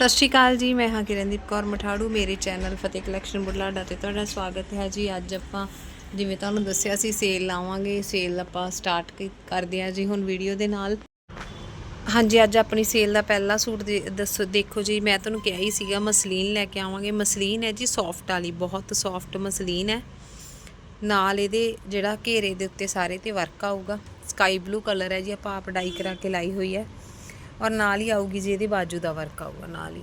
ਸਤਿ ਸ਼੍ਰੀ ਅਕਾਲ ਜੀ, ਮੈਂ ਹਾਂ ਕਿਰਨਦੀਪ ਕੌਰ ਮਠਾੜੂ, ਮੇਰੇ ਚੈਨਲ ਫਤਿਹ ਕਲੈਕਸ਼ਨ ਬੁਢਲਾਡਾ ਤੇ ਤੁਹਾਡਾ ਸਵਾਗਤ ਹੈ ਜੀ। ਅੱਜ ਆਪਾਂ ਜਿਵੇਂ ਤੁਹਾਨੂੰ ਦੱਸਿਆ ਸੀ ਸੇਲ ਲਾਵਾਂਗੇ। ਸੇਲ ਆਪਾਂ ਸਟਾਰਟ ਕਰਦੇ ਹਾਂ ਜੀ ਹੁਣ ਵੀਡੀਓ ਦੇ ਨਾਲ। ਹਾਂਜੀ, ਅੱਜ ਆਪਣੀ ਸੇਲ ਦਾ ਪਹਿਲਾ ਸੂਟ ਦੇ- ਦੱਸੋ ਦੇਖੋ ਜੀ, ਮੈਂ ਤੁਹਾਨੂੰ ਕਿਹਾ ਹੀ ਸੀਗਾ, ਮਸਲੀਨ ਲੈ ਕੇ ਆਵਾਂਗੇ। ਮਸਲੀਨ ਹੈ ਜੀ ਸੌਫਟ ਵਾਲੀ, ਬਹੁਤ ਸੌਫਟ ਮਸਲੀਨ ਹੈ। ਨਾਲ ਇਹਦੇ ਜਿਹੜਾ ਘੇਰੇ ਦੇ ਉੱਤੇ ਸਾਰੇ ਤੇ ਵਰਕ ਆਊਗਾ। ਸਕਾਈ ਬਲੂ ਕਲਰ ਹੈ ਜੀ, ਆਪਾਂ ਆਪ ਡਾਈ ਕਰਾ ਕੇ ਲਾਈ ਹੋਈ ਹੈ। ਔਰ ਨਾਲ ਹੀ ਆਊਗੀ ਜੀ ਇਹਦੀ ਬਾਜੂ ਦਾ ਵਰਕ ਆਊਗਾ, ਨਾਲ ਹੀ।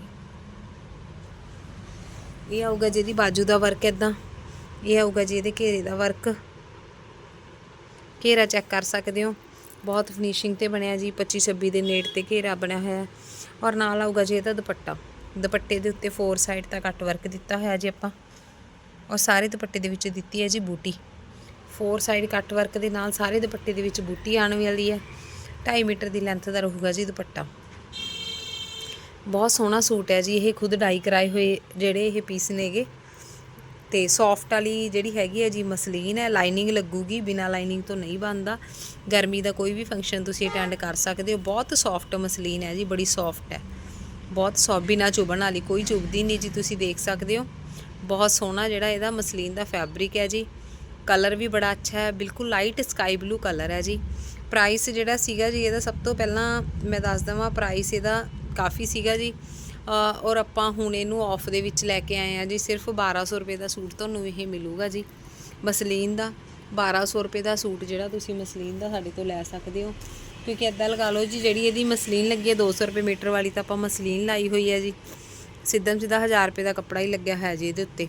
ਇਹ ਆਊਗਾ ਜੀ ਇਹਦੀ ਬਾਜੂ ਦਾ ਵਰਕ ਇਦਾਂ ਇਹ ਆਊਗਾ ਜੀ ਇਹਦੇ ਘੇਰੇ ਦਾ ਵਰਕ ਘੇਰਾ ਚੈੱਕ ਕਰ ਸਕਦੇ ਹੋ। ਬਹੁਤ ਫਿਨਿਸ਼ਿੰਗ ਤੇ ਬਣਿਆ ਜੀ 25 26 ਦੇ ਨੇੜ ਤੇ ਘੇਰਾ ਬਣਿਆ ਹੋਇਆ। ਔਰ ਨਾਲ ਆਊਗਾ ਜੀ ਇਹਦਾ ਦੁਪੱਟਾ। ਦੁਪੱਟੇ ਦੇ ਉੱਤੇ ਫੋਰ ਸਾਈਡ ਦਾ ਕੱਟ ਵਰਕ ਦਿੱਤਾ ਹੋਇਆ ਜੀ ਆਪਾਂ। ਔਰ ਸਾਰੇ ਦੁਪੱਟੇ ਦੇ ਵਿੱਚ ਦਿੱਤੀ ਹੈ ਜੀ ਬੂਟੀ। ਫੋਰ ਸਾਈਡ ਕੱਟ ਵਰਕ ਦੇ ਨਾਲ ਸਾਰੇ ਦੁਪੱਟੇ ਦੇ ਵਿੱਚ ਬੂਟੀ ਆਉਣ ਵਾਲੀ ਹੈ। 2.5 ਮੀਟਰ ਦੀ ਲੈਂਥ ਦਾ ਰਹੂਗਾ ਜੀ ਦੁਪੱਟਾ। ਬਹੁਤ ਸੋਹਣਾ ਸੂਟ ਹੈ ਜੀ, ਇਹ ਖੁਦ ਡਾਈ ਕਰਾਏ ਹੋਏ ਜਿਹੜੇ ਇਹ ਪੀਸ ਨੇਗੇ। ਤੇ ਸੌਫਟ ਵਾਲੀ ਜਿਹੜੀ ਹੈਗੀ ਹੈ ਜੀ ਮਸਲੀਨ ਹੈ ਲਾਈਨਿੰਗ ਲੱਗੂਗੀ, ਬਿਨਾ ਲਾਈਨਿੰਗ ਤੋਂ ਨਹੀਂ ਬਣਦਾ। ਗਰਮੀ ਦਾ ਕੋਈ ਵੀ ਫੰਕਸ਼ਨ ਤੁਸੀਂ ਅਟੈਂਡ ਕਰ ਸਕਦੇ ਹੋ। ਬਹੁਤ ਸੌਫਟ ਮਸਲੀਨ ਹੈ ਜੀ, ਬੜੀ ਸੌਫਟ ਹੈ। ਬਹੁਤ ਸੌਫਟ ਬਿਨਾ ਚੁਭਣ ਵਾਲੀ ਕੋਈ ਚੁਭਦੀ ਨਹੀਂ ਜੀ, ਤੁਸੀਂ ਦੇਖ ਸਕਦੇ ਹੋ। ਬਹੁਤ ਸੋਹਣਾ ਜਿਹੜਾ ਇਹਦਾ ਮਸਲੀਨ ਦਾ ਫੈਬਰਿਕ ਹੈ ਜੀ। ਕਲਰ ਵੀ ਬੜਾ ਅੱਛਾ ਹੈ, ਬਿਲਕੁਲ ਲਾਈਟ ਸਕਾਈ ਬਲੂ ਕਲਰ ਹੈ ਜੀ। ਪ੍ਰਾਈਸ ਜਿਹੜਾ ਸੀਗਾ ਜੀ, ਇਹਦਾ ਸਭ ਤੋਂ ਪਹਿਲਾਂ ਮੈਂ ਦੱਸ ਦਵਾਂ ਪ੍ਰਾਈਸ ਇਹਦਾ ਕਾਫੀ ਸੀਗਾ ਜੀ। ਔਰ ਆਪਾਂ ਹੁਣ ਇਹਨੂੰ ਆਫ ਦੇ ਵਿੱਚ ਲੈ ਕੇ ਆਏ ਆ ਜੀ, ਸਿਰਫ 1200 ਰੁਪਏ ਦਾ ਸੂਟ ਤੁਹਾਨੂੰ ਇਹ ਮਿਲੂਗਾ ਜੀ। ਮਸਲੀਨ ਦਾ 1200 ਰੁਪਏ ਦਾ ਸੂਟ ਜਿਹੜਾ ਤੁਸੀਂ ਮਸਲੀਨ ਦਾ ਸਾਡੇ ਤੋਂ ਲੈ ਸਕਦੇ ਹੋ। ਕਿਉਂਕਿ ਇਦਾਂ ਲਗਾ ਲਓ ਜੀ, ਜਿਹੜੀ ਇਹਦੀ ਮਸਲੀਨ ਲੱਗੀ ਹੈ 200 ਰੁਪਏ ਮੀਟਰ ਵਾਲੀ ਤਾਂ ਆਪਾਂ ਮਸਲੀਨ ਲਾਈ ਹੋਈ ਹੈ ਜੀ। ਸਿੱਧਮ ਸਿੱਧਾ 1000 ਰੁਪਏ ਦਾ ਕੱਪੜਾ ਹੀ ਲੱਗਿਆ ਹੋਇਆ ਜੀ ਇਹਦੇ ਉੱਤੇ।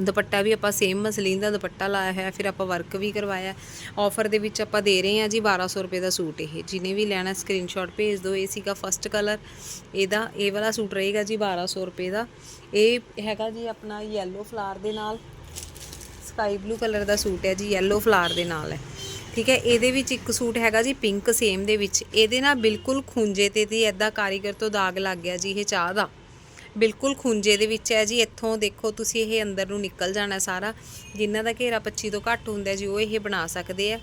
ਦੁਪੱਟਾ ਵੀ ਆਪਾਂ ਸੇਮ ਮਸਲੀਨ ਦਾ ਦੁਪੱਟਾ ਲਾਇਆ ਹੋਇਆ, ਫਿਰ ਆਪਾਂ ਵਰਕ ਵੀ ਕਰਵਾਇਆ। ਆਫਰ ਦੇ ਵਿੱਚ ਆਪਾਂ ਦੇ ਰਹੇ ਹਾਂ ਜੀ 1200 ਰੁਪਏ ਦਾ ਸੂਟ ਇਹ। ਜਿਹਨੇ ਵੀ ਲੈਣਾ ਸਕਰੀਨਸ਼ਾਟ ਭੇਜ ਦਿਓ, ਇਹ ਸੀਗਾ ਫਸਟ ਕਲਰ ਇਹਦਾ, ਇਹ ਵਾਲਾ ਸੂਟ ਰਹੇਗਾ ਜੀ 1200 ਰੁਪਏ ਦਾ। ਇਹ ਹੈਗਾ ਜੀ ਆਪਣਾ ਯੈਲੋ ਫਲਾਰ ਦੇ ਨਾਲ। ਸਕਾਈ ਬਲੂ ਕਲਰ ਦਾ ਸੂਟ ਹੈ ਜੀ ਯੈਲੋ ਫਲਾਰ ਦੇ ਨਾਲ ਹੈ। ਠੀਕ ਹੈ, ਇਹਦੇ ਵਿੱਚ ਇੱਕ ਸੂਟ ਹੈਗਾ ਜੀ ਪਿੰਕ ਸੇਮ ਦੇ ਵਿੱਚ। ਇਹਦੇ ਨਾਲ ਬਿਲਕੁਲ ਖੁੰਝੇ ਤੇ ਦੀ ਐਦਾਂ ਕਾਰੀਗਰ ਤੋਂ ਦਾਗ ਲੱਗ ਗਿਆ ਜੀ ਇਹ ਚਾਹ ਦਾ। ਬਿਲਕੁਲ ਖੁੰਝੇ ਦੇ ਵਿੱਚ ਹੈ ਜੀ। ਇੱਥੋਂ ਦੇਖੋ ਤੁਸੀਂ ਇਹ ਅੰਦਰ ਨੂੰ ਨਿਕਲ ਜਾਣਾ ਸਾਰਾ। ਜਿਨ੍ਹਾਂ ਦਾ ਘੇਰਾ 25 ਤੋਂ ਘੱਟ ਹੁੰਦਾ ਜੀ, ਉਹ ਇਹ ਬਣਾ ਸਕਦੇ ਆ।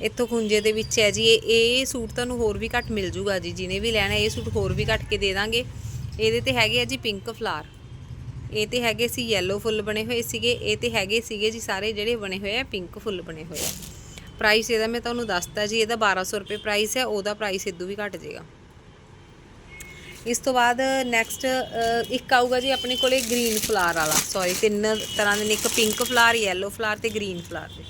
ਇੱਥੋਂ ਖੁੰਝੇ ਦੇ ਵਿੱਚ ਹੈ ਜੀ। ਇਹ ਇਹ ਸੂਟ ਤੁਹਾਨੂੰ ਹੋਰ ਵੀ ਘੱਟ ਮਿਲ ਜੂਗਾ ਜੀ। ਜਿਹਨੇ ਵੀ ਲੈਣਾ, ਇਹ ਸੂਟ ਹੋਰ ਵੀ ਘੱਟ ਕੇ ਦੇ ਦਾਂਗੇ। ਇਹਦੇ ਤੇ ਹੈਗੇ ਆ ਜੀ ਪਿੰਕ ਫਲਾਰ ਇਹ ਤੇ ਹੈਗੇ ਸੀ ਯੈਲੋ ਫੁੱਲ ਬਣੇ ਹੋਏ ਸੀਗੇ। ਇਹ ਤੇ ਹੈਗੇ ਸੀਗੇ ਜੀ ਸਾਰੇ ਜਿਹੜੇ ਬਣੇ ਹੋਏ ਆ ਪਿੰਕ ਫੁੱਲ ਬਣੇ ਹੋਏ ਆ। ਪ੍ਰਾਈਸ ਇਹਦਾ ਮੈਂ ਤੁਹਾਨੂੰ ਦੱਸਤਾ ਜੀ। ਇਹਦਾ 1200 ਰੁਪਏ ਪ੍ਰਾਈਸ ਹੈ। ਉਹਦਾ ਪ੍ਰਾਈਸ ਇਦੋਂ ਵੀ ਘਟ ਜਾਏਗਾ। ਇਸ ਤੋਂ ਬਾਅਦ ਨੈਕਸਟ ਇੱਕ ਆਊਗਾ ਜੀ ਆਪਣੇ ਕੋਲੇ ਗ੍ਰੀਨ ਫਲਾਰ ਵਾਲਾ। ਸੌਰੀ ਤਿੰਨ ਤਰ੍ਹਾਂ ਦੇ ਨੇ। ਇੱਕ ਪਿੰਕ ਫਲਾਰ ਯੈਲੋ ਫਲਾਰ ਤੇ ਗ੍ਰੀਨ ਫਲਾਰ ਦੇ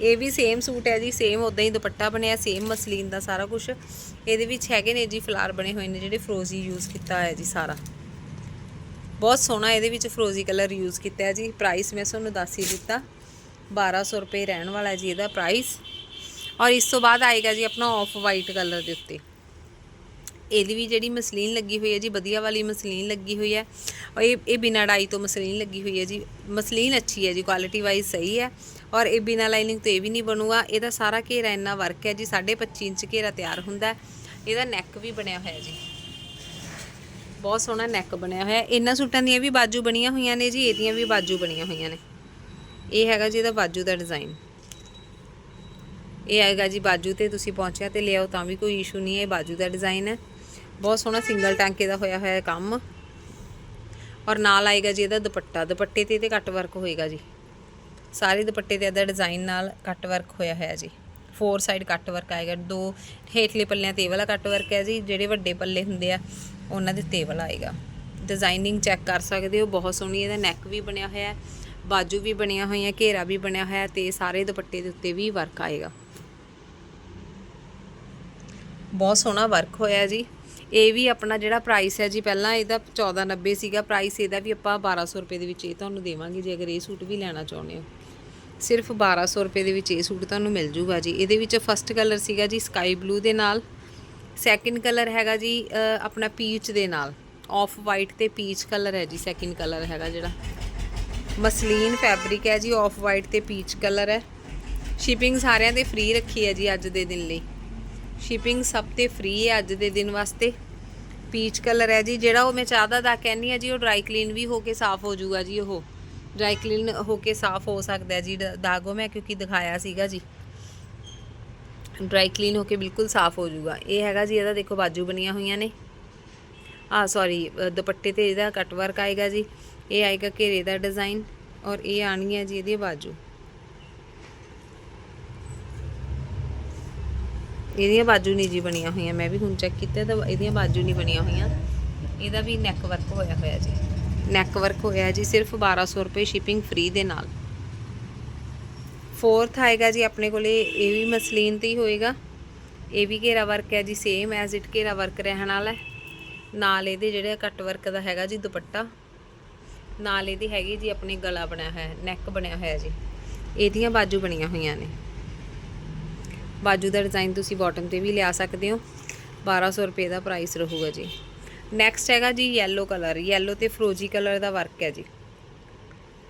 ਇਹ ਵੀ ਸੇਮ ਸੂਟ ਹੈ ਜੀ ਸੇਮ ਉਦਾਂ ਹੀ ਦੁਪੱਟਾ ਬਣਿਆ ਸੇਮ ਮਸਲੀਨ ਦਾ ਸਾਰਾ ਕੁਝ ਇਹਦੇ ਵਿੱਚ ਹੈਗੇ ਨੇ ਜੀ ਫਲਾਰ ਬਣੇ ਹੋਏ ਨੇ, ਜਿਹੜੇ ਫਰੋਜ਼ੀ ਯੂਜ਼ ਕੀਤਾ ਹੋਇਆ ਜੀ ਸਾਰਾ। ਬਹੁਤ ਸੋਹਣਾ ਇਹਦੇ ਵਿੱਚ ਫਰੋਜ਼ੀ ਕਲਰ ਯੂਜ਼ ਕੀਤਾ ਹੈ ਜੀ। ਪ੍ਰਾਈਸ ਮੈਂ ਤੁਹਾਨੂੰ ਦੱਸ ਹੀ ਦਿੱਤਾ। 1200 ਰੁਪਏ ਰਹਿਣ ਵਾਲਾ ਜੀ ਇਹਦਾ ਪ੍ਰਾਈਸ ਔਰ ਇਸ ਤੋਂ ਬਾਅਦ ਆਏਗਾ ਜੀ ਆਪਣਾ ਆਫ ਵਾਈਟ ਕਲਰ ਦੇ ਉੱਤੇ। ਇਹਦੀ ਵੀ ਜਿਹੜੀ ਮਸਲੀਨ ਲੱਗੀ ਹੋਈ ਹੈ ਜੀ, ਵਧੀਆ ਵਾਲੀ ਮਸਲੀਨ ਲੱਗੀ ਹੋਈ ਹੈ। ਔਰ ਇਹ ਇਹ ਬਿਨਾਂ ਡਾਈ ਤੋਂ ਮਸਲੀਨ ਲੱਗੀ ਹੋਈ ਹੈ ਜੀ। ਮਸਲੀਨ ਅੱਛੀ ਹੈ ਜੀ ਕੁਆਲਿਟੀ ਵਾਈਜ਼ ਸਹੀ ਹੈ। ਔਰ ਇਹ ਬਿਨਾਂ ਲਾਈਨਿੰਗ ਤੋਂ ਇਹ ਵੀ ਨਹੀਂ ਬਣੂਗਾ। ਇਹਦਾ ਸਾਰਾ ਘੇਰਾ ਇੰਨਾ ਵਰਕ ਹੈ ਜੀ 25 ਇੰਚ ਘੇਰਾ ਤਿਆਰ ਹੁੰਦਾ ਇਹਦਾ ਨੈਕ ਵੀ ਬਣਿਆ ਹੋਇਆ ਜੀ। ਬਹੁਤ ਸੋਹਣਾ ਨੈਕ ਬਣਿਆ ਹੋਇਆ। ਇਹਨਾਂ ਸੂਟਾਂ ਦੀਆਂ ਵੀ ਬਾਜੂ ਬਣੀਆਂ ਹੋਈਆਂ ਨੇ ਜੀ, ਇਹਦੀਆਂ ਵੀ ਬਾਜੂ ਬਣੀਆਂ ਹੋਈਆਂ ਨੇ। ਇਹ ਹੈਗਾ ਜੀ ਇਹਦਾ ਬਾਜੂ ਦਾ ਡਿਜ਼ਾਈਨ ਇਹ ਆਏਗਾ ਜੀ ਬਾਜੂ ਤੇ ਤੁਸੀਂ ਪਹੁੰਚਿਆ ਤੇ ਲਿਆਓ, ਤਾਂ ਵੀ ਕੋਈ ਇਸ਼ੂ ਨਹੀਂ ਹੈ, ਇਹ ਬਾਜੂ ਦਾ ਡਿਜ਼ਾਈਨ ਹੈ। ਬਹੁਤ ਸੋਹਣਾ ਸਿੰਗਲ ਟਾਂਕੇ ਦਾ ਹੋਇਆ ਹੋਇਆ ਕੰਮ। ਔਰ ਨਾਲ ਆਏਗਾ ਜੀ ਇਹਦਾ ਦੁਪੱਟਾ। ਦੁਪੱਟੇ ਤੇ ਇਹਦੇ ਕੱਟ ਵਰਕ ਹੋਏਗਾ ਜੀ। ਸਾਰੇ ਦੁਪੱਟੇ ਤੇ ਇਹਦਾ ਡਿਜ਼ਾਈਨ ਨਾਲ ਕੱਟ ਵਰਕ ਹੋਇਆ ਹੋਇਆ ਜੀ। ਫੋਰ ਸਾਈਡ ਕੱਟ ਵਰਕ ਆਏਗਾ। ਦੋ ਹੇਠਲੇ ਪੱਲਿਆਂ ਤੇ ਇਹ ਵਾਲਾ ਕੱਟ ਵਰਕ ਹੈ ਜੀ। ਜਿਹੜੇ ਵੱਡੇ ਪੱਲੇ ਹੁੰਦੇ ਆ, ਉਹਨਾਂ ਦੇ ਤੇ ਵਾਲਾ ਆਏਗਾ। ਡਿਜ਼ਾਈਨਿੰਗ ਚੈੱਕ ਕਰ ਸਕਦੇ ਹੋ। ਬਹੁਤ ਸੋਹਣੀ ਇਹਦਾ ਨੈਕ ਵੀ ਬਣਿਆ ਹੋਇਆ ਹੈ। ਬਾਜੂ ਵੀ ਬਣਿਆ ਹੋਈਆਂ, ਘੇਰਾ ਵੀ ਬਣਿਆ ਹੋਇਆ ਤੇ ਸਾਰੇ ਦੁਪੱਟੇ ਦੇ ਉੱਤੇ ਵੀ ਵਰਕ ਆਏਗਾ। ਬਹੁਤ ਸੋਹਣਾ ਵਰਕ ਹੋਇਆ ਜੀ। ਇਹ ਵੀ ਆਪਣਾ ਜਿਹੜਾ ਪ੍ਰਾਈਸ ਹੈ ਜੀ, ਪਹਿਲਾਂ ਇਹਦਾ 1490 ਸੀਗਾ ਪ੍ਰਾਈਸ ਇਹਦਾ ਵੀ ਆਪਾਂ 1200 ਰੁਪਏ ਦੇ ਵਿੱਚ ਇਹ ਤੁਹਾਨੂੰ ਦੇਵਾਂਗੇ ਜੇ, ਅਗਰ ਇਹ ਸੂਟ ਵੀ ਲੈਣਾ ਚਾਹੁੰਦੇ ਹੋ। ਸਿਰਫ 1200 ਰੁਪਏ ਦੇ ਵਿੱਚ ਇਹ ਸੂਟ ਤੁਹਾਨੂੰ ਮਿਲ ਜੂਗਾ ਜੀ। ਇਹਦੇ ਵਿੱਚ ਫਸਟ ਕਲਰ ਸੀਗਾ ਜੀ ਸਕਾਈ ਬਲੂ ਦੇ ਨਾਲ। ਸੈਕਿੰਡ ਕਲਰ ਹੈਗਾ ਜੀ ਆਪਣਾ ਪੀਚ ਦੇ ਨਾਲ। ਆਫ ਵਾਈਟ ਤੇ ਪੀਚ ਕਲਰ ਹੈ ਜੀ ਸੈਕਿੰਡ ਕਲਰ ਹੈਗਾ ਜਿਹੜਾ। ਮਸਲੀਨ ਫੈਬਰਿਕ ਹੈ ਜੀ ਆਫ ਵਾਈਟ ਤੇ ਪੀਚ ਕਲਰ ਹੈ। ਸ਼ਿਪਿੰਗ ਸਾਰਿਆਂ ਦੇ ਫ੍ਰੀ ਰੱਖੀ ਹੈ ਜੀ ਅੱਜ ਦੇ ਦਿਨ ਲਈ। ਸ਼ਿਪਿੰਗ ਸਭ ਤੇ ਫ੍ਰੀ ਹੈ ਅੱਜ ਦੇ ਦਿਨ ਵਾਸਤੇ। ਪੀਚ ਕਲਰ ਹੈ ਜੀ, ਜਿਹੜਾ ਉਹ ਮੈਂ ਚਾਹਦਾ ਦਾ ਕਹਿੰਨੀ ਆ ਜੀ, ਉਹ ਡਰਾਈ ਕਲੀਨ ਵੀ ਹੋ ਕੇ ਸਾਫ਼ ਹੋ ਜਾਊਗਾ ਜੀ ਉਹ। ਡਰਾਈ ਕਲੀਨ ਹੋ ਕੇ ਸਾਫ਼ ਹੋ ਸਕਦਾ ਹੈ ਜੀ ਦਾਗੋ ਮੈਂ ਕਿਉਂਕਿ ਦਿਖਾਇਆ ਸੀਗਾ ਜੀ। ਡਰਾਈ ਕਲੀਨ ਹੋ ਕੇ ਬਿਲਕੁਲ ਸਾਫ਼ ਹੋ ਜਾਊਗਾ। ਇਹ ਹੈਗਾ ਜੀ, ਇਹਦਾ ਦੇਖੋ ਬਾਜੂ ਬਣੀਆਂ ਹੋਈਆਂ ਨੇ। ਆ ਸੌਰੀ ਦੁਪੱਟੇ ਤੇ ਇਹਦਾ ਕੱਟ ਵਰਕ ਆਏਗਾ ਜੀ। ਇਹ ਆਏਗਾ ਘੇਰੇ ਦਾ ਡਿਜ਼ਾਈਨ ਔਰ ਇਹ ਆਣੀ ਹੈ ਜੀ ਇਹਦੀ ਬਾਜੂ। ਇਹਦੀਆਂ ਬਾਜੂ ਨਹੀਂ ਜੀ ਬਣੀਆਂ ਹੋਈਆਂ, ਮੈਂ ਵੀ ਹੁਣ ਚੈੱਕ ਕੀਤਾ ਤਾਂ ਇਹਦੀਆਂ ਬਾਜੂ ਨਹੀਂ ਬਣੀਆਂ ਹੋਈਆਂ। ਇਹਦਾ ਵੀ ਨੈਕ ਵਰਕ ਹੋਇਆ ਹੋਇਆ ਜੀ। ਨੈਕ ਵਰਕ ਹੋਇਆ ਜੀ, ਸਿਰਫ 1200 ਰੁਪਏ ਸ਼ਿਪਿੰਗ ਫ੍ਰੀ ਦੇ ਨਾਲ। ਫੋਰਥ ਆਏਗਾ ਜੀ ਆਪਣੇ ਕੋਲੇ, ਇਹ ਵੀ ਮਸਲੀਨ ਤੇ ਹੀ ਹੋਏਗਾ। ਇਹ ਵੀ ਘੇਰਾ ਵਰਕ ਹੈ ਜੀ ਸੇਮ ਐਜ਼ ਇਟ ਘੇਰਾ ਵਰਕ ਰਹਿਣ ਵਾਲਾ ਨਾਲ ਇਹਦੇ ਜਿਹੜੇ ਕੱਟ ਵਰਕ ਦਾ ਹੈਗਾ ਜੀ ਦੁਪੱਟਾ। ਨਾਲ ਇਹਦੀ ਹੈਗੀ ਜੀ ਆਪਣੇ ਗਲਾ ਬਣਿਆ ਹੋਇਆ ਹੈ ਨੈਕ ਬਣਿਆ ਹੋਇਆ ਜੀ। ਇਹਦੀਆਂ ਬਾਜੂ ਬਣੀਆਂ ਹੋਈਆਂ ਨੇ। ਬਾਜੂ ਦਾ ਡਿਜ਼ਾਈਨ ਤੁਸੀਂ ਬਾਟਮ ਤੇ ਵੀ ਲਿਆ ਸਕਦੇ ਹੋ। 1200 ਰੁਪਏ ਦਾ ਪ੍ਰਾਈਸ ਰਹੂਗਾ ਜੀ। ਨੈਕਸਟ ਹੈਗਾ ਜੀ yellow ਕਲਰ yellow ਤੇ ਫਰੋਜੀ ਕਲਰ ਦਾ ਵਰਕ ਹੈ ਜੀ।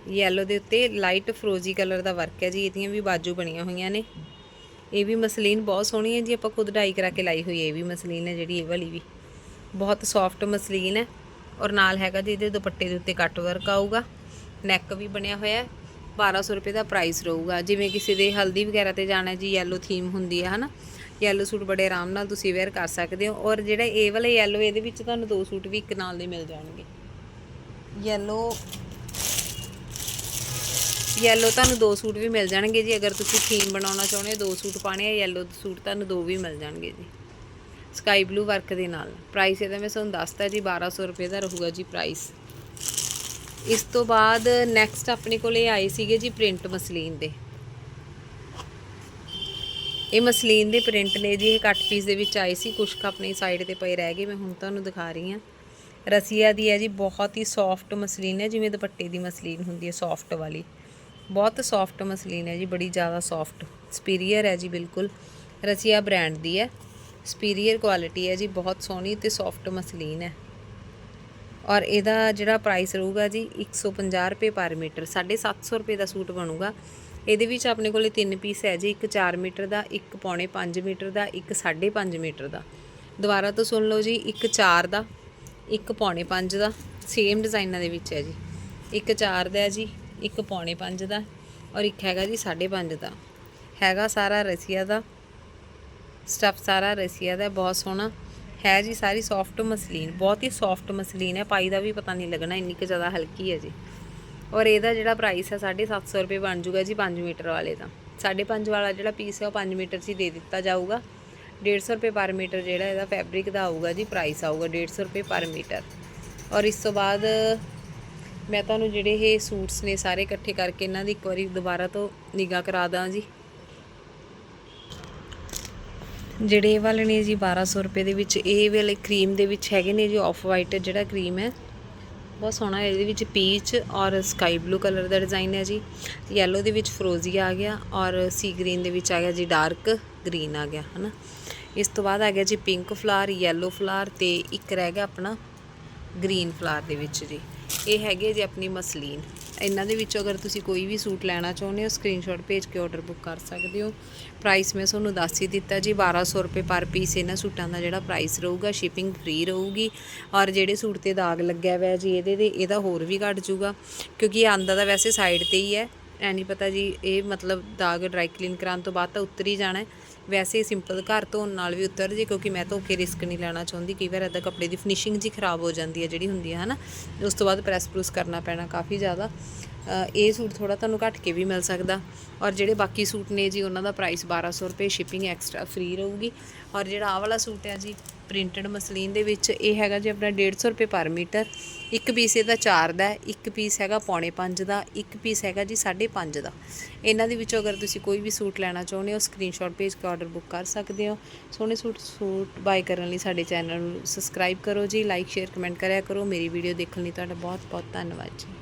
Yellow ਦੇ ਉੱਤੇ ਲਾਈਟ ਫਰੋਜੀ ਕਲਰ ਦਾ ਵਰਕ ਹੈ ਜੀ। ਇਹਦੀਆਂ ਵੀ ਬਾਜੂ ਬਣੀਆਂ ਹੋਈਆਂ ਨੇ। ਇਹ ਵੀ ਮਸਲੀਨ ਬਹੁਤ ਸੋਹਣੀ ਹੈ ਜੀ। ਆਪਾਂ ਖੁਦ ਡਾਈ ਕਰਾ ਕੇ ਲਾਈ ਹੋਈ ਹੈ। ਇਹ ਵੀ ਮਸਲੀਨ ਹੈ ਜਿਹੜੀ ਇਹ ਵਾਲੀ ਵੀ। ਬਹੁਤ ਸੌਫਟ ਮਸਲੀਨ ਹੈ। ਔਰ ਨਾਲ ਹੈਗਾ ਜੀ, ਇਹਦੇ ਦੁਪੱਟੇ ਦੇ ਉੱਤੇ ਕੱਟ ਵਰਕ ਆਊਗਾ। ਨੈਕ ਵੀ ਬਣਿਆ ਹੋਇਆ ਹੈ। 1200 ਰੁਪਏ ਦਾ ਪ੍ਰਾਈਸ ਰਹੂਗਾ। ਜਿਵੇਂ ਕਿਸੇ ਦੇ ਹਲਦੀ ਵਗੈਰਾ ਤੇ ਜਾਣਾ ਜੀ, yellow ਥੀਮ ਹੁੰਦੀ ਹੈ, ਹਨਾ? ਯੈਲੋ ਸੂਟ ਬੜੇ ਆਰਾਮ ਨਾਲ ਤੁਸੀਂ ਵੇਅਰ ਕਰ ਸਕਦੇ ਹੋ। ਔਰ ਜਿਹੜਾ ਇਹ ਵਾਲੇ ਯੈਲੋ ਇਹਦੇ ਵਿੱਚ ਤੁਹਾਨੂੰ ਦੋ ਸੂਟ ਵੀ ਇੱਕ ਨਾਲ ਦੇ ਮਿਲ ਜਾਣਗੇ। ਯੈਲੋ ਯੈਲੋ ਤੁਹਾਨੂੰ ਦੋ ਸੂਟ ਵੀ ਮਿਲ ਜਾਣਗੇ ਜੀ। ਅਗਰ ਤੁਸੀਂ ਥੀਮ ਬਣਾਉਣਾ ਚਾਹੁੰਦੇ ਹੋ, ਦੋ ਸੂਟ ਪਾਣੇ ਆ ਯੈਲੋ ਸੂਟ ਤੁਹਾਨੂੰ ਦੋ ਵੀ ਮਿਲ ਜਾਣਗੇ ਜੀ। ਸਕਾਈ ਬਲੂ ਵਰਕ ਦੇ ਨਾਲ। ਪ੍ਰਾਈਸ ਇਹਦਾ ਮੈਂ ਤੁਹਾਨੂੰ ਦੱਸਤਾ ਜੀ 1200 ਰੁਪਏ ਦਾ ਰਹੂਗਾ ਜੀ ਪ੍ਰਾਈਸ ਇਸ ਤੋਂ ਬਾਅਦ ਨੈਕਸਟ ਆਪਣੇ ਕੋਲੇ ਆਏ ਸੀਗੇ ਜੀ ਪ੍ਰਿੰਟ ਮਸਲੀਨ ਦੇ। ਇਹ ਮਸਲੀਨ ਦੇ ਪ੍ਰਿੰਟ ਨੇ ਜੀ, ਇਹ ਕੱਟ ਪੀਸ ਦੇ ਵਿੱਚ ਆਏ ਸੀ। ਕੁਛ ਕੁ ਆਪਣੀ ਸਾਈਡ ਤੇ ਪਏ ਰਹਿ ਗਏ, ਮੈਂ ਹੁਣ ਤੁਹਾਨੂੰ ਦਿਖਾ ਰਹੀ ਹਾਂ। ਰਸੀਆ ਦੀ ਹੈ ਜੀ, ਬਹੁਤ ਹੀ ਸੌਫਟ ਮਸਲੀਨ ਹੈ, ਜਿਵੇਂ ਦੁਪੱਟੇ ਦੀ ਮਸਲੀਨ ਹੁੰਦੀ ਹੈ ਸੌਫਟ ਵਾਲੀ। ਬਹੁਤ ਸੌਫਟ ਮਸਲੀਨ ਹੈ ਜੀ, ਬੜੀ ਜ਼ਿਆਦਾ ਸੌਫਟ ਸਪੀਰੀਅਰ ਹੈ ਜੀ, ਬਿਲਕੁਲ। ਰਸੀਆ ਬ੍ਰਾਂਡ ਦੀ ਹੈ। ਸਪੀਰੀਅਰ ਕੁਆਲਿਟੀ ਹੈ ਜੀ, ਬਹੁਤ ਸੋਹਣੀ ਤੇ ਸੌਫਟ ਮਸਲੀਨ ਹੈ। ਔਰ ਇਹਦਾ ਜਿਹੜਾ ਪ੍ਰਾਈਸ ਰਹੂਗਾ ਜੀ 150 ਰੁਪਏ ਪਰ ਮੀਟਰ 750 ਰੁਪਏ ਦਾ ਸੂਟ ਬਣੂਗਾ। ਇਹਦੇ ਵਿੱਚ ਆਪਣੇ ਕੋਲੇ ਤਿੰਨ ਪੀਸ ਹੈ ਜੀ, ਇੱਕ 4 ਮੀਟਰ ਦਾ, ਇੱਕ ਪੌਣੇ 5 ਮੀਟਰ ਦਾ, ਇੱਕ 5.5 ਮੀਟਰ ਦਾ। ਦੁਬਾਰਾ ਤੋਂ ਸੁਣ ਲਓ ਜੀ, ਇੱਕ 4 ਦਾ, ਇੱਕ ਪੌਣੇ 5 ਦਾ ਸੇਮ ਡਿਜ਼ਾਈਨਾਂ ਦੇ ਵਿੱਚ ਹੈ ਜੀ। ਇੱਕ 4 ਦਾ ਹੈ ਜੀ, ਇੱਕ ਪੌਣੇ 5 ਦਾ ਔਰ ਇੱਕ ਹੈਗਾ ਜੀ 5.5 ਦਾ। ਹੈਗਾ ਸਾਰਾ ਰਸੀਆ ਦਾ ਸਟਫ ਸਾਰਾ ਰਸੀਆ ਦਾ, ਬਹੁਤ ਸੋਹਣਾ। ਹੈ ਜੀ ਸਾਰੀ ਸੌਫਟ ਮਸਲੀਨ, ਬਹੁਤ ਹੀ ਸੌਫਟ ਮਸਲੀਨ ਹੈ, ਪਾਈ ਦਾ ਵੀ ਪਤਾ ਨਹੀਂ ਲੱਗਣਾ, ਇੰਨੀ ਕਿ ਜ਼ਿਆਦਾ ਹਲਕੀ ਹੈ ਜੀ। ਔਰ ਇਹਦਾ ਜਿਹੜਾ ਪ੍ਰਾਈਸ ਹੈ 750 ਰੁਪਏ ਬਣ ਜੂਗਾ ਜੀ 5 ਮੀਟਰ ਵਾਲੇ ਦਾ। 5.5 ਵਾਲਾ ਜਿਹੜਾ ਪੀਸ ਹੈ ਉਹ 5 ਮੀਟਰ 'ਚ ਹੀ ਦੇ ਦਿੱਤਾ ਜਾਊਗਾ। 150 ਰੁਪਏ ਪਰ ਮੀਟਰ ਜਿਹੜਾ ਇਹਦਾ ਫੈਬਰਿਕ ਦਾ ਆਊਗਾ ਜੀ ਪ੍ਰਾਈਸ ਆਊਗਾ 150 ਰੁਪਏ ਪਰ ਮੀਟਰ। ਔਰ ਇਸ ਤੋਂ ਬਾਅਦ ਮੈਂ ਤੁਹਾਨੂੰ ਜਿਹੜੇ ਇਹ ਸੂਟਸ ਨੇ ਸਾਰੇ ਇਕੱਠੇ ਕਰਕੇ ਇਹਨਾਂ ਦੀ ਇੱਕ ਵਾਰੀ ਦੁਬਾਰਾ ਤੋਂ ਨਿਗਾਹ ਕਰਾ ਦਾਂ ਜੀ। ਜਿਹੜੇ ਇਹ ਵਾਲੇ ਨੇ ਜੀ 1200 ਰੁਪਏ ਦੇ ਵਿੱਚ, ਇਹ ਵਾਲੇ ਕਰੀਮ ਦੇ ਵਿੱਚ ਹੈਗੇ ਨੇ ਜੀ ਆਫ ਵਾਈਟ ਜਿਹੜਾ ਕਰੀਮ ਹੈ। ਬਹੁਤ ਸੋਹਣਾ ਹੈ, ਇਹਦੇ ਵਿੱਚ ਪੀਚ ਔਰ ਸਕਾਈ ਬਲੂ ਕਲਰ ਦਾ ਡਿਜ਼ਾਈਨ ਹੈ ਜੀ। ਯੈਲੋ ਦੇ ਵਿੱਚ ਫਰੋਜ਼ੀ ਆ ਗਿਆ ਔਰ ਸੀ ਗ੍ਰੀਨ ਦੇ ਵਿੱਚ ਆ ਗਿਆ ਜੀ ਡਾਰਕ ਗ੍ਰੀਨ ਆ ਗਿਆ, ਹਨਾ। ਇਸ ਤੋਂ ਬਾਅਦ ਆ ਗਿਆ ਜੀ ਪਿੰਕ ਫਲਾਰ ਯੈਲੋ ਫਲਾਰ ਤੇ ਇੱਕ ਰਹਿ ਗਿਆ ਆਪਣਾ ਗ੍ਰੀਨ ਫਲਾਰ ਦੇ ਵਿੱਚ ਜੀ। ਇਹ ਹੈਗੇ ਜੀ ਆਪਣੀ ਮਸਲੀਨ। ਇਹਨਾਂ ਦੇ ਵਿੱਚੋਂ ਅਗਰ ਤੁਸੀਂ ਕੋਈ ਵੀ ਸੂਟ ਲੈਣਾ ਚਾਹੁੰਦੇ ਹੋ ਸਕਰੀਨਸ਼ਾਟ ਭੇਜ ਕੇ ਆਰਡਰ ਬੁੱਕ ਕਰ ਸਕਦੇ ਹੋ। ਪ੍ਰਾਈਸ ਮੈਂ ਤੁਹਾਨੂੰ ਦੱਸ ਹੀ ਦਿੱਤਾ ਜੀ 1200 ਰੁਪਏ ਪਰ ਪੀਸ ਇਹਨਾਂ ਸੂਟਾਂ ਦਾ ਜਿਹੜਾ ਪ੍ਰਾਈਸ ਰਹੂਗਾ ਸ਼ਿਪਿੰਗ ਫ੍ਰੀ ਰਹੂਗੀ। ਔਰ ਜਿਹੜੇ ਸੂਟ ਤੇ ਦਾਗ ਲੱਗਿਆ ਹੋਇਆ ਜੀ, ਇਹਦੇ ਤੇ ਇਹਦਾ ਹੋਰ ਵੀ ਘਟ ਜਾਊਗਾ, ਕਿਉਂਕਿ ਇਹ ਆਂਦਾ ਤਾਂ ਵੈਸੇ ਸਾਈਡ ਤੇ ਹੀ ਹੈ। ਐ ਨਹੀਂ ਪਤਾ ਜੀ, ਇਹ ਮਤਲਬ ਦਾਗ ਡਰਾਈ ਕਲੀਨ ਕਰਾਉਣ ਤੋਂ ਬਾਅਦ ਤਾਂ ਉੱਤਰ ਹੀ ਜਾਣਾ ਵੈਸੇ ਸਿੰਪਲ ਘਰ ਧੋਣ ਨਾਲ ਵੀ ਉਤਰ ਜੇ, ਕਿਉਂਕਿ ਮੈਂ ਧੋ ਕੇ ਰਿਸਕ ਨਹੀਂ ਲੈਣਾ ਚਾਹੁੰਦੀ। ਕਈ ਵਾਰ ਇਦਾਂ ਕੱਪੜੇ ਦੀ ਫਿਨਿਸ਼ਿੰਗ ਜੀ ਖਰਾਬ ਹੋ ਜਾਂਦੀ ਹੈ ਜਿਹੜੀ ਹੁੰਦੀ ਹੈ, ਹਨਾ? ਉਸ ਤੋਂ ਬਾਅਦ ਪ੍ਰੈਸ ਪ੍ਰੂਸ ਕਰਨਾ ਪੈਣਾ ਕਾਫੀ ਜ਼ਿਆਦਾ। ਇਹ ਸੂਟ ਥੋੜਾ ਤੁਹਾਨੂੰ ਘੱਟ ਕੇ ਵੀ ਮਿਲ ਸਕਦਾ। ਔਰ ਜਿਹੜੇ ਬਾਕੀ ਸੂਟ ਨੇ ਜੀ, ਉਹਨਾਂ ਦਾ ਪ੍ਰਾਈਸ 1200 ਰੁਪਏ ਸ਼ਿਪਿੰਗ ਐਕਸਟਰਾ ਫ੍ਰੀ ਰਹੂਗੀ। ਔਰ ਜਿਹੜਾ ਆਹ ਵਾਲਾ ਸੂਟ ਹੈ ਜੀ ਪ੍ਰਿੰਟਡ ਮਸਲੀਨ ਦੇ ਵਿੱਚ ਇਹ ਹੈਗਾ ਜੀ ਆਪਣਾ 150 ਰੁਪਏ ਪਰ ਮੀਟਰ। ਇੱਕ ਪੀਸ ਇਹਦਾ 4 ਦਾ, ਇੱਕ ਪੀਸ ਹੈਗਾ ਪੌਣੇ 5 ਦਾ, ਇੱਕ ਪੀਸ ਹੈਗਾ ਜੀ 5.5 ਦਾ। ਇਹਨਾਂ ਦੇ ਵਿੱਚੋਂ ਅਗਰ ਤੁਸੀਂ ਕੋਈ ਵੀ ਸੂਟ ਲੈਣਾ ਚਾਹੁੰਦੇ ਹੋ ਸਕਰੀਨਸ਼ਾਟ ਭੇਜ ਕੇ ਆਰਡਰ ਬੁੱਕ ਕਰ ਸਕਦੇ ਹੋ। ਸੋਹਣੇ ਸੂਟ ਸੂਟ ਬਾਈ ਕਰਨ ਲਈ ਸਾਡੇ ਚੈਨਲ ਨੂੰ ਸਬਸਕ੍ਰਾਈਬ ਕਰੋ ਜੀ ਲਾਈਕ ਸ਼ੇਅਰ ਕਮੈਂਟ ਕਰਿਆ ਕਰੋ। ਮੇਰੀ ਵੀਡੀਓ ਦੇਖਣ ਲਈ ਤੁਹਾਡਾ ਬਹੁਤ ਬਹੁਤ ਧੰਨਵਾਦ ਜੀ।